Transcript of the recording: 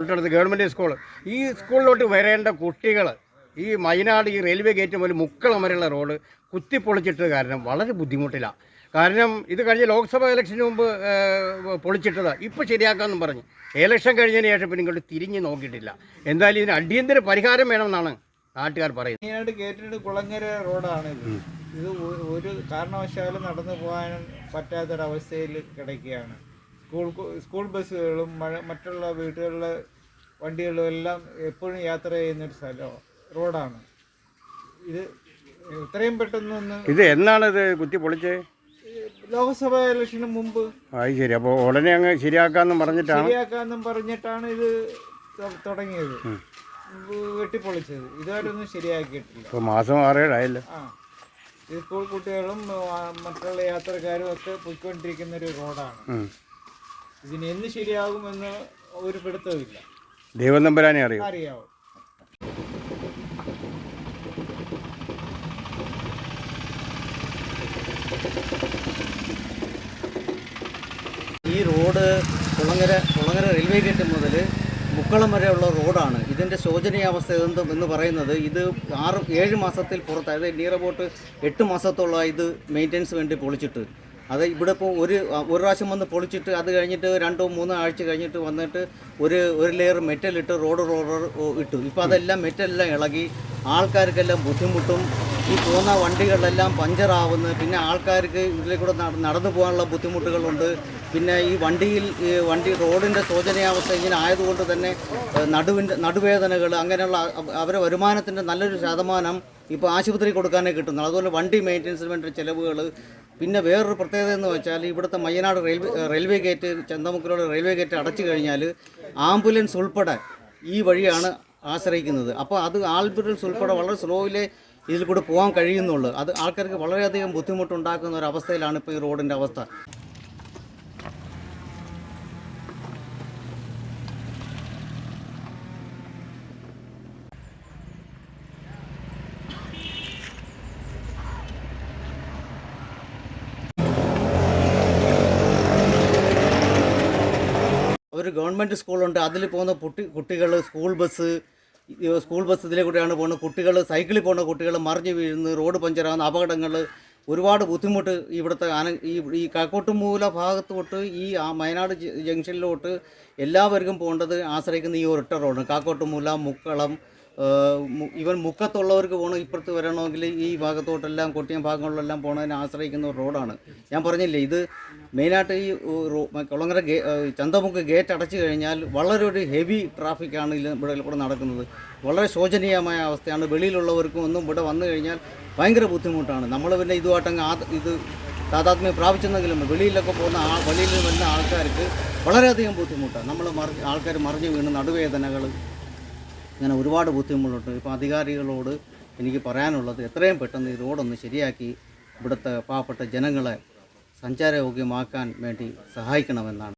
തൊട്ടടുത്ത് government school ഈ സ്കൂളിലോട്ട് വരേണ്ട കുട്ടികൾ ഈ മൈനാട് ഈ റെയിൽവേ ഗേറ്റ് മുതൽ മുക്കളം വരെയുള്ള റോഡ് കുത്തിപ്പൊളിച്ചിട്ട് കാരണം വളരെ ബുദ്ധിമുട്ടിലാണ് കാരണം ഇത് കഴിഞ്ഞ ലോക്സഭാ ഇലക്ഷന് മുമ്പ് പൊളിച്ചിട്ടതാണ് ഇപ്പോൾ ശരിയാക്കാമെന്നും പറഞ്ഞു. ഇലക്ഷൻ കഴിഞ്ഞതിന് ശേഷം പിന്നെ ഇങ്ങോട്ട് തിരിഞ്ഞ് നോക്കിയിട്ടില്ല. എന്തായാലും ഇതിന് അടിയന്തര പരിഹാരം വേണമെന്നാണ് നാട്ടുകാർ പറയുന്നത്. മെയിനായിട്ട് ഗേറ്റിന്റെ കുളങ്ങര റോഡാണ് ഇത്. ഇത് ഒരു കാരണവശാലും നടന്നു പോകാൻ പറ്റാത്തൊരവസ്ഥയിൽ കിടക്കുകയാണ്. സ്കൂൾ സ്കൂൾ ബസ്സുകളും മഴ മറ്റുള്ള വീടുകളിലെ വണ്ടികളും എല്ലാം എപ്പോഴും യാത്ര ചെയ്യുന്നൊരു സ്ഥലമാണ് റോഡാണ്. ഇത് ഇത്രയും പെട്ടെന്നൊന്ന് ഇത് എന്നാണ് ഇത് കുത്തി പൊളിച്ചത്? ലോക്സഭാ ഇലക്ഷന് മുമ്പ് അത് ശരി. അപ്പോൾ ഉടനെ അങ്ങ് ശരിയാക്കാമെന്നും പറഞ്ഞിട്ടാണ്? ശരിയാക്കാന്നും പറഞ്ഞിട്ടാണ് ഇത് തൊ- തുടങ്ങിയത്. വെട്ടിപ്പൊളിച്ചത്. ഇതുവരെയൊന്നും ശരിയാക്കിയിട്ടില്ല. ഇപ്പോൾ മാസം ആറേഴായല്ലോ. ആ. ഇത് സ്കൂൾ കുട്ടികളും ആ, മറ്റുള്ള യാത്രക്കാരും ഒക്കെ പോയിക്കൊണ്ടിരിക്കുന്ന ഒരു റോഡാണ്. ഉം. ഇതിന് എന്ന് ശരിയാകുമെന്ന് ഒരു പിടുത്തമില്ല ദൈവം നമ്പരാനെ അറിയാം? അറിയാവോ? ഈ road Kulangara Kulangara railway gate മുതൽ മുക്കളം വരെയുള്ള റോഡാണ്. ഇതിന്റെ ശോചനീയാവസ്ഥ എന്തും എന്ന് പറയുന്നത് ഇത് ആറ് ഏഴ് മാസത്തിൽ പുറത്ത് അതായത് നിയർ അബൌട്ട് എട്ട് മാസത്തോളം ഇത് മെയിന്റെനൻസ് വേണ്ടി പൊളിച്ചിട്ട്. അത് ഇവിടെ ഇപ്പോൾ ഒരു ഒരു പ്രാവശ്യം വന്ന് പൊളിച്ചിട്ട് അത് കഴിഞ്ഞിട്ട് രണ്ടോ മൂന്നോ ആഴ്ച കഴിഞ്ഞിട്ട് വന്നിട്ട് ഒരു ഒരു ലെയർ മെറ്റൽ ഇട്ട് റോഡ് റോഡ് ഇട്ടു. ഇപ്പോൾ അതെല്ലാം മെറ്റലെല്ലാം ഇളകി ആൾക്കാർക്കെല്ലാം ബുദ്ധിമുട്ടും ഈ പോകുന്ന വണ്ടികളെല്ലാം പഞ്ചറാവുന്നു പിന്നെ ആൾക്കാർക്ക് ഇതിലെ കൂടെ നടന്നു പോകാനുള്ള ബുദ്ധിമുട്ടുകളുണ്ട്. പിന്നെ ഈ വണ്ടിയിൽ വണ്ടി റോഡിന്റെ ശോചനീയാവസ്ഥ ഇങ്ങനെ ആയതുകൊണ്ട് തന്നെ നടുവിന്റെ നടുവേദനകൾ അങ്ങനെയുള്ള അവ- അവരെ വരുമാനത്തിന്റെ നല്ലൊരു ശതമാനം ഇപ്പോൾ ആശുപത്രി കൊടുക്കാനേ കിട്ടുന്നു അതുപോലെ വണ്ടി മെയിന്റനൻസിന് വേണ്ട ചിലവുകൾ പിന്നെ വേറൊരു പ്രത്യേകത എന്ന് വെച്ചാൽ ഇവിടുത്തെ മയ്യനാട് റെയിൽവേ റെയിൽവേ ഗേറ്റ് ചന്തമുക്കിലൂടെ റെയിൽവേ ഗേറ്റ് അടച്ചു കഴിഞ്ഞാൽ ആംബുലൻസ് ഉൾപ്പെടെ ഈ വഴിയാണ് ആശ്രയിക്കുന്നത്. അപ്പോൾ അത് ആംബുലൻസ് ഉൾപ്പെടെ വളരെ സ്ലോയിലേ ഇതിൽ കൂടെ പോകാൻ കഴിയുന്നുള്ളൂ. അത് ആൾക്കാർക്ക് വളരെയധികം ബുദ്ധിമുട്ടുണ്ടാക്കുന്ന ഒരു അവസ്ഥയിലാണ് ഇപ്പോൾ ഈ റോഡിന്റെ അവസ്ഥ. ഒരു ഗവൺമെന്റ് സ്കൂളുണ്ട്. അതിൽ പോകുന്ന കുട്ടി കുട്ടികൾ സ്കൂൾ ബസ് സ്കൂൾ ബസ് ഇതിലെ കൂടെയാണ് പോകുന്നത്. കുട്ടികൾ സൈക്കിളിൽ പോകുന്ന കുട്ടികൾ മറിഞ്ഞ് വീഴുന്നു റോഡ് പഞ്ചറാകുന്ന അപകടങ്ങൾ ഒരുപാട് ബുദ്ധിമുട്ട് ഇവിടുത്തെ ആന ഈ ഈ കാക്കോട്ടുമൂല ഭാഗത്ത് തൊട്ട് ഈ ആ വയനാട് ജംഗ്ഷനിലോട്ട് എല്ലാവർക്കും പോകേണ്ടത് ആശ്രയിക്കുന്ന ഈ ഒരൊറ്റ റോഡ് കാക്കോട്ടുമൂല മുക്കളം ഇവൻ മുക്കത്തുള്ളവർക്ക് പോകണം ഇപ്പുറത്ത് വരണമെങ്കിൽ ഈ ഭാഗത്തോട്ടെല്ലാം കൊട്ടിയം ഭാഗങ്ങളിലെല്ലാം പോണതിനെ ആശ്രയിക്കുന്ന ഒരു റോഡാണ്. ഞാൻ പറഞ്ഞില്ലേ ഇത് മെയിനായിട്ട് ഈ കുളങ്ങര ഗേ ചന്തമുക്ക് ഗേറ്റ് അടച്ചു കഴിഞ്ഞാൽ വളരെ ഒരു ഹെവി ട്രാഫിക്കാണ് ഇവിടെ കൂടെ നടക്കുന്നത്. വളരെ ശോചനീയമായ അവസ്ഥയാണ്. വെളിയിലുള്ളവർക്കും ഒന്നും ഇവിടെ വന്നു കഴിഞ്ഞാൽ ഭയങ്കര ബുദ്ധിമുട്ടാണ്. നമ്മൾ പിന്നെ ഇതുമായിട്ടങ്ങ് ആ ഇത് താതാത്മ്യം പ്രാപിച്ചെന്നെങ്കിലും വെളിയിലൊക്കെ പോകുന്ന ആ വെളിയിൽ വരുന്ന ആൾക്കാർക്ക് വളരെയധികം ബുദ്ധിമുട്ടാണ്. നമ്മൾ മറി ആൾക്കാർ മറിഞ്ഞു വീണ് നടുവേദനകൾ ഇങ്ങനെ ഒരുപാട് ബുദ്ധിമുട്ടുണ്ട്. ഇപ്പോൾ അധികാരികളോട് എനിക്ക് പറയാനുള്ളത് എത്രയും പെട്ടെന്ന് ഈ റോഡൊന്ന് ശരിയാക്കി ഇവിടുത്തെ പാവപ്പെട്ട ജനങ്ങളെ സഞ്ചാരയോഗ്യമാക്കാൻ വേണ്ടി സഹായിക്കണമെന്നാണ്.